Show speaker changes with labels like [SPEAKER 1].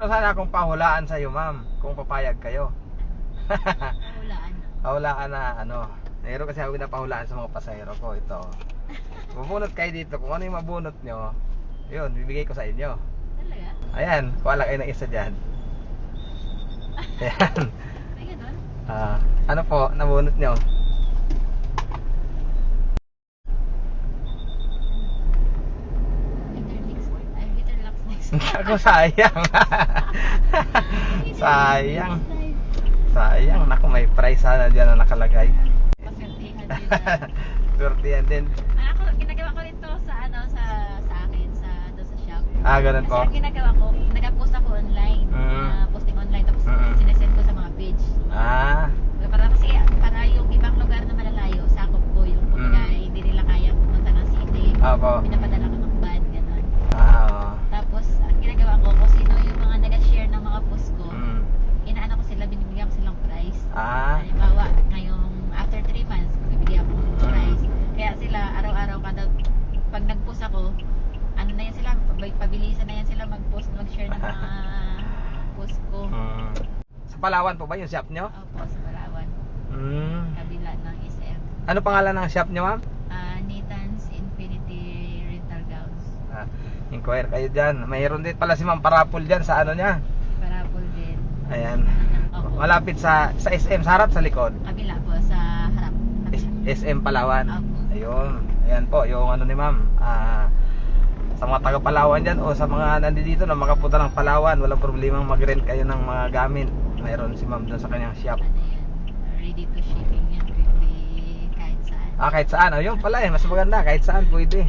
[SPEAKER 1] Pero sana akong pahulaan sa iyo, ma'am, kung papayag kayo.
[SPEAKER 2] Hulaan.
[SPEAKER 1] Pahulaan na ano. Meron kasi ako pinapahulaan sa mga pasahero ko ito. Bubunot kayo dito. Kung ano yung mabunot nyo, yun, bibigay ko sa inyo.
[SPEAKER 2] Talaga?
[SPEAKER 1] Ayan, kuha lang kayo ng isa dyan. Ayan.
[SPEAKER 2] May ganun?
[SPEAKER 1] Ah, ano po, nabunot nyo? Ako sayang. sayang. Sayang. Naku, may price sana dyan na nakalagay.
[SPEAKER 2] Paswertihan din. ah. Ako, ginagawa ko rin to sa ano sa sa akin sa doon sa shop.
[SPEAKER 1] Ah, ganun po.
[SPEAKER 2] Kasi ang ginagawa ko, nag-post ako online.
[SPEAKER 1] Mm.
[SPEAKER 2] ah, posting online tapos
[SPEAKER 1] Mm.
[SPEAKER 2] sinesend ko sa mga page.
[SPEAKER 1] Ah,
[SPEAKER 2] Para kasi para yung ibang lugar na malalayo, sakop ko yung kumbaga
[SPEAKER 1] Mm.
[SPEAKER 2] hindi nila kaya pumunta ng city.
[SPEAKER 1] Opo.
[SPEAKER 2] Pinapadala ko ng van, gano'n.
[SPEAKER 1] ah, oo.
[SPEAKER 2] Tapos, ang ginagawa ko, kung sino yung mga nag-share ng mga post ko,
[SPEAKER 1] Mm.
[SPEAKER 2] inaano ko sila, binibigyan ko silang price.
[SPEAKER 1] Ah,
[SPEAKER 2] Halimbawa, ngayong after 3 months, bibigyan ko ng
[SPEAKER 1] Mm.
[SPEAKER 2] price. Kaya sila, araw-araw kada, pag nag-post ako, ano na yan sila, pab- pabilisan na yan sila mag-post, mag-share ng mga post ko.
[SPEAKER 1] mm. Sa Palawan po ba yung shop nyo?
[SPEAKER 2] Opo, sa Palawan,
[SPEAKER 1] Mm.
[SPEAKER 2] kabila ng SM.
[SPEAKER 1] Ano pangalan ng shop nyo, ma'am?
[SPEAKER 2] Ah, Nathan's Infinity Rental Gowns.
[SPEAKER 1] Ah, inquire kayo dyan. Mayroon din pala si Ma'am Parapol dyan sa ano niya.
[SPEAKER 2] Parapol din.
[SPEAKER 1] Ayan. Malapit sa sa SM, sa harap, sa likod.
[SPEAKER 2] Kabila po, sa harap. Kabila.
[SPEAKER 1] SM Palawan.
[SPEAKER 2] Opo.
[SPEAKER 1] Ayun. Ayan po, yung ano ni ma'am. Ah, sa mga taga Palawan dyan o sa mga nandito na makapunta ng Palawan, walang problema mag-rent kayo ng mga gamit. Mayroon si ma'am dun sa kanyang shop.
[SPEAKER 2] Ano yan? Ready to shipping yan. Pwede kahit saan.
[SPEAKER 1] Ah, kahit saan. Ayun pala eh, mas maganda. Kahit saan pwede.